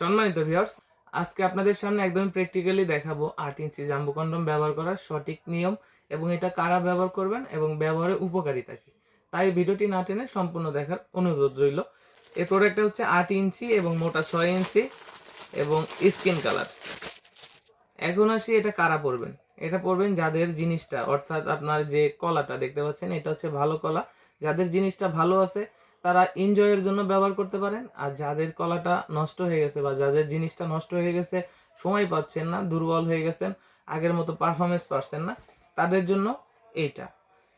সম্মানিত ভিউয়ার্স আজকে আপনাদের সামনে একদম প্র্যাকটিক্যালি দেখাবো আট ইঞ্চি জাম্বু কন্ডম ব্যবহার করার সঠিক নিয়ম এবং এটা কারা ব্যবহার করবেন এবং ব্যবহারের উপকারিতা কি। তাই ভিডিওটি না টেনে সম্পূর্ণ দেখার অনুরোধ রইল। এই প্রোডাক্টটা হচ্ছে আট ইঞ্চি এবং মোটা ছয় ইঞ্চি এবং স্কিন কালার এখন আসি এটা কারা পরবেন। এটা পরবেন যাদের জিনিসটা, অর্থাৎ আপনার যে কলাটা দেখতে পাচ্ছেন, এটা হচ্ছে ভালো কলা। যাদের জিনিসটা ভালো আছে তারা এনজয়ের জন্য ব্যবহার করতে পারেন। আর যাদের কলাটা নষ্ট হয়ে গেছে বা যাদের জিনিসটা নষ্ট হয়ে গেছে, সময় পাচ্ছেন না, দুর্বল হয়ে গেছেন, আগের মতো পারফরমেন্স পাচ্ছেন না, তাদের জন্য এইটা।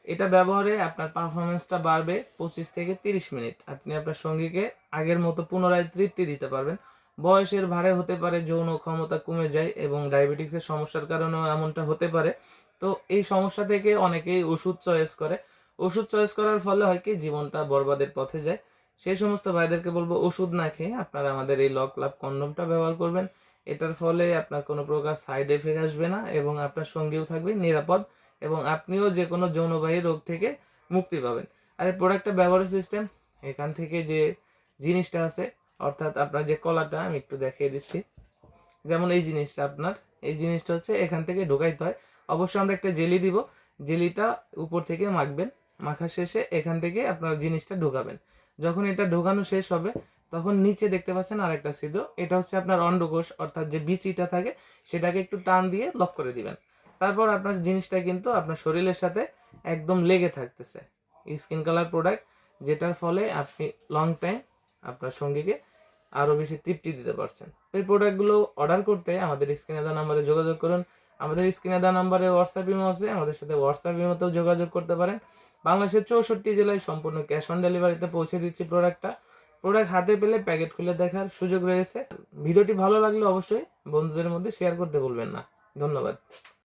এটা ব্যবহারে আপনার পারফরমেন্সটা বাড়বে পঁচিশ থেকে তিরিশ মিনিট। আপনি আপনার সঙ্গীকে আগের মতো পুনরায় তৃপ্তি দিতে পারবেন। বয়সের ভারে হতে পারে, যৌন ক্ষমতা কমে যায় এবং ডায়াবেটিক্সের সমস্যার কারণেও এমনটা হতে পারে। তো এই সমস্যা থেকে অনেকেই ওষুধ চয়েস করে। ওষুধ চয়েস করার ফলে হয় কি জীবনটা বরবাদের পথে যায়। সেই সমস্ত ভাইদেরকে বলব, ওষুধ না খেয়ে আপনারা আমাদের এই লক লাভ কন্ডমটা ব্যবহার করবেন। এটার ফলে আপনার কোনো প্রকার সাইড এফেক্ট আসবে না এবং আপনার সঙ্গেও থাকবে নিরাপদ এবং আপনিও যে কোনো যৌনবাহী রোগ থেকে মুক্তি পাবেন। আর এই প্রোডাক্টটা ব্যবহারের সিস্টেম এখান থেকে যে জিনিসটা আছে, অর্থাৎ আপনার যে কলাটা, আমি একটু দেখিয়ে দিচ্ছি। যেমন এই জিনিসটা আপনার, এই জিনিসটা হচ্ছে এখান থেকে ঢোকাইতে হয়। অবশ্যই আমরা একটা জেলি দিব, জেলিটা উপর থেকে মাখবেন। মাখা শেষে এখান থেকে আপনার জিনিসটা ঢোকাবেন। যখন এটা ঢোকানো শেষ হবে, তখন নিচে দেখতে পাচ্ছেন আরেকটা ছিদ্র এটা হচ্ছে আপনার অন্ডকোষ, অর্থাৎ যে বিচিটা থাকে, সেটাকে একটু টান দিয়ে লক করে দিবেন। তারপর আপনার জিনিসটা কিন্তু আপনার শরীরের সাথে একদম লেগে থাকতেছে। স্কিন কালার প্রোডাক্ট, যেটার ফলে আপনি লং টাইম আপনার সঙ্গীকে আরও বেশি তৃপ্তি দিতে পারছেন। এই প্রোডাক্টগুলো অর্ডার করতে আমাদের স্ক্রিনে দেওয়া নাম্বারে যোগাযোগ করুন। আমাদের স্ক্রিনে দেওয়া নাম্বারে হোয়াটসঅ্যাপ ইমো আছে, আমাদের সাথে হোয়াটসঅ্যাপ ইমোতেও যোগাযোগ করতে পারেন। বাংলাদেশের চৌষট্টি জেলায় সম্পূর্ণ ক্যাশ অন ডেলিভারিতে পৌঁছে দিচ্ছি প্রোডাক্টটা প্রোডাক্ট হাতে পেলে প্যাকেট খুলে দেখার সুযোগ রয়েছে। ভিডিওটি ভালো লাগলে অবশ্যই বন্ধুদের মধ্যে শেয়ার করতে বলবেন না। ধন্যবাদ।